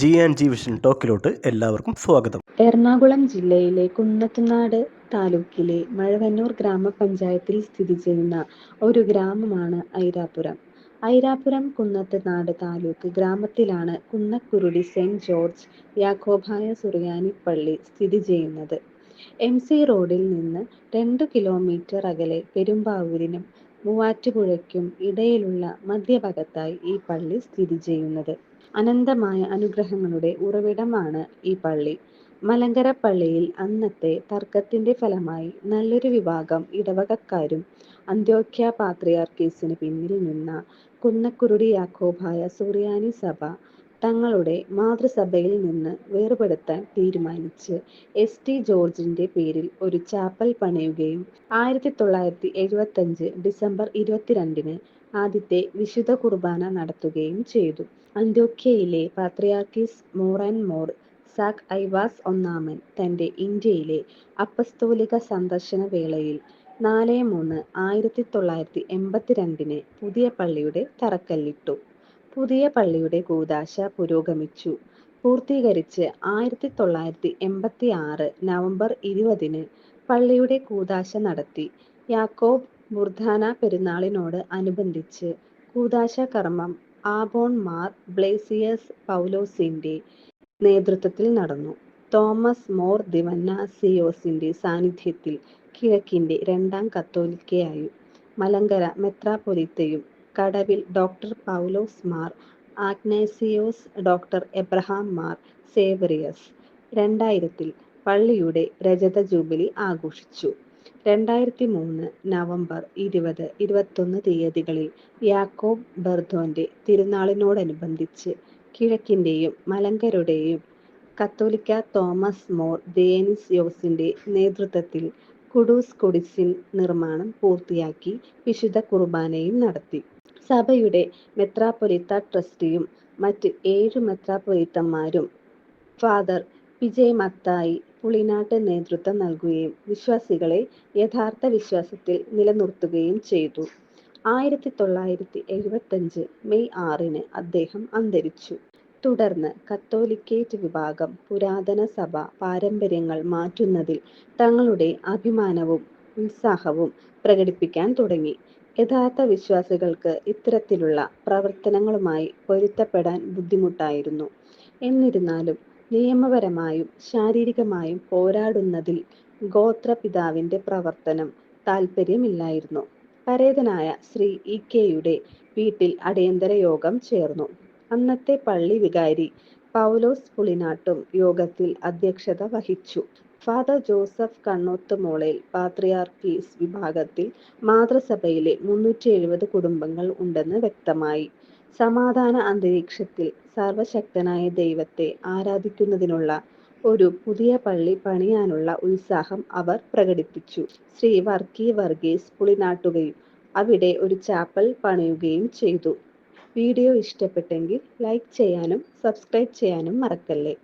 G and G vision ടോക്കിലോട്ട് എല്ലാവർക്കും സ്വാഗതം. എറണാകുളം ജില്ലയിലെ കുന്നത്തുനാട് താലൂക്കിലെ മഴവന്നൂർ ഗ്രാമപഞ്ചായത്തിൽ സ്ഥിതി ചെയ്യുന്ന ഒരു ഗ്രാമമാണ് ഐരാപുരം. ഐരാപുരം കുന്നത്തുനാട് താലൂക്ക് ഗ്രാമത്തിലാണ് കുന്നക്കുരുടി സെന്റ് ജോർജ് യാക്കോബായ സുറിയാനി പള്ളി സ്ഥിതി ചെയ്യുന്നത്. എം സി റോഡിൽ നിന്ന് രണ്ട് കിലോമീറ്റർ അകലെ പെരുമ്പാവൂരിനും മൂവാറ്റുപുഴയ്ക്കും ഇടയിലുള്ള മധ്യഭാഗത്തായി ഈ പള്ളി സ്ഥിതി ചെയ്യുന്നത്. അനന്തമായ അനുഗ്രഹങ്ങളുടെ ഉറവിടമാണ് ഈ പള്ളി. മലങ്കര പള്ളിയിൽ അന്നത്തെ തർക്കത്തിന്റെ ഫലമായി നല്ലൊരു വിഭാഗം ഇടവകക്കാരും അന്ത്യോക്യ പാത്രിയാർക്കീസിന് പിന്നിൽ നിന്ന കുന്നക്കുരുടി യാക്കോബായ സുറിയാനി സഭ തങ്ങളുടെ മാതൃസഭയിൽ നിന്ന് വേർപെടുത്താൻ തീരുമാനിച്ച് എസ് ടി ജോർജിന്റെ പേരിൽ ഒരു ചാപ്പൽ പണിയുകയും ആയിരത്തി തൊള്ളായിരത്തി എഴുപത്തഞ്ച് ഡിസംബർ ഇരുപത്തിരണ്ടിന് ആദ്യത്തെ വിശുദ്ധ കുർബാന നടത്തുകയും ചെയ്തു. അന്ത്യോക്യയിലെ പാത്രിയാർക്കീസ് Mor and Mor Zakka Iwas ഒന്നാമൻ തന്റെ ഇന്ത്യയിലെ അപ്പസ്തോലിക സന്ദർശന വേളയിൽ നാല് മൂന്ന് ആയിരത്തി തൊള്ളായിരത്തി എൺപത്തിരണ്ടിന് പുതിയ പള്ളിയുടെ തറക്കല്ലിട്ടു. പുതിയ പള്ളിയുടെ കൂദാശ പുരോഗമിച്ചു. പൂർത്തീകരിച്ച് ആയിരത്തി തൊള്ളായിരത്തി എൺപത്തി ആറ് നവംബർ ഇരുപതിന് പള്ളിയുടെ കൂദാശ നടത്തി. യാക്കോബ് ബുർധാന പെരുന്നാളിനോട് അനുബന്ധിച്ച് കൂദാശ കർമ്മം ആബോൺ മാർ ബ്ലേസിയസ് പൗലോസിന്റെ നേതൃത്വത്തിൽ നടന്നു. തോമസ് മോർ ദിവന്ന സിയോസിന്റെ സാന്നിധ്യത്തിൽ കിഴക്കിന്റെ രണ്ടാം കത്തോലിക്കയായി. മലങ്കര മെത്രാപ്പൊലിത്തയും കടവിൽ doctor Paulose Mar Agnesios doctor Abraham Mar Severios. രണ്ടായിരത്തിൽ പള്ളിയുടെ രജത ജൂബിലി ആഘോഷിച്ചു. രണ്ടായിരത്തി മൂന്ന് നവംബർ ഇരുപത് ഇരുപത്തൊന്ന് തീയതികളിൽ യാക്കോബ് ബർദോന്റെ തിരുനാളിനോടനുബന്ധിച്ച് കിഴക്കിന്റെയും മലങ്കരുടെയും കത്തോലിക്ക തോമസ് മോർ ദേനിസ് യോസിന്റെ നേതൃത്വത്തിൽ കുഡൂസ് കുടിസിൻ നിർമ്മാണം പൂർത്തിയാക്കി വിശുദ്ധ കുർബാനയും നടത്തി. സഭയുടെ മെത്രാപ്പൊലിത്ത ട്രസ്റ്റിയും മറ്റ് ഏഴ് മെത്രാപ്പൊലിത്തന്മാരും ഫാദർ വിജയ് മത്തായി പുളിനാട്ട് നേതൃത്വം നൽകുകയും വിശ്വാസികളെ യഥാർത്ഥ വിശ്വാസത്തിൽ നിലനിർത്തുകയും ചെയ്തു. ആയിരത്തി തൊള്ളായിരത്തി എഴുപത്തഞ്ച് മെയ് ആറിന് അദ്ദേഹം അന്തരിച്ചു. തുടർന്ന് കത്തോലിക്കേറ്റ് വിഭാഗം പുരാതന സഭ പാരമ്പര്യങ്ങൾ മാറ്റുന്നതിൽ തങ്ങളുടെ അഭിമാനവും ഉത്സാഹവും പ്രകടിപ്പിക്കാൻ തുടങ്ങി. യഥാർത്ഥ വിശ്വാസികൾക്ക് ഇത്തരത്തിലുള്ള പ്രവർത്തനങ്ങളുമായി പൊരുത്തപ്പെടാൻ ബുദ്ധിമുട്ടായിരുന്നു. എന്നിരുന്നാലും നിയമപരമായും ശാരീരികമായും പോരാടുന്നതിൽ ഗോത്രപിതാവിന്റെ പ്രവർത്തനം താൽപ്പര്യമില്ലായിരുന്നു. പരേതനായ ശ്രീ ഇ കെയുടെ വീട്ടിൽ അടിയന്തര യോഗം ചേർന്നു. അന്നത്തെ പള്ളി വികാരി പൗലോസ് പുളിനാട്ടും യോഗത്തിൽ അധ്യക്ഷത വഹിച്ചു. ഫാദർ ജോസഫ് കണ്ണോത്ത് മോളേൽ പാത്രിയാർക്കീസ് വിഭാഗത്തിൽ മാതൃസഭയിലെ മുന്നൂറ്റി എഴുപത് കുടുംബങ്ങൾ ഉണ്ടെന്ന് വ്യക്തമായി. സമാധാന അന്തരീക്ഷത്തിൽ സർവശക്തനായ ദൈവത്തെ ആരാധിക്കുന്നതിനുള്ള ഒരു പുതിയ പള്ളി പണിയാനുള്ള ഉത്സാഹം അവർ പ്രകടിപ്പിച്ചു. ശ്രീ വർക്കി വർഗീസ് പുളിനാട്ടുകയും അവിടെ ഒരു ചാപ്പൽ പണിയുകയും ചെയ്തു. വീഡിയോ ഇഷ്ടപ്പെട്ടെങ്കിൽ ലൈക്ക് ചെയ്യാനും സബ്സ്ക്രൈബ് ചെയ്യാനും മറക്കല്ലേ?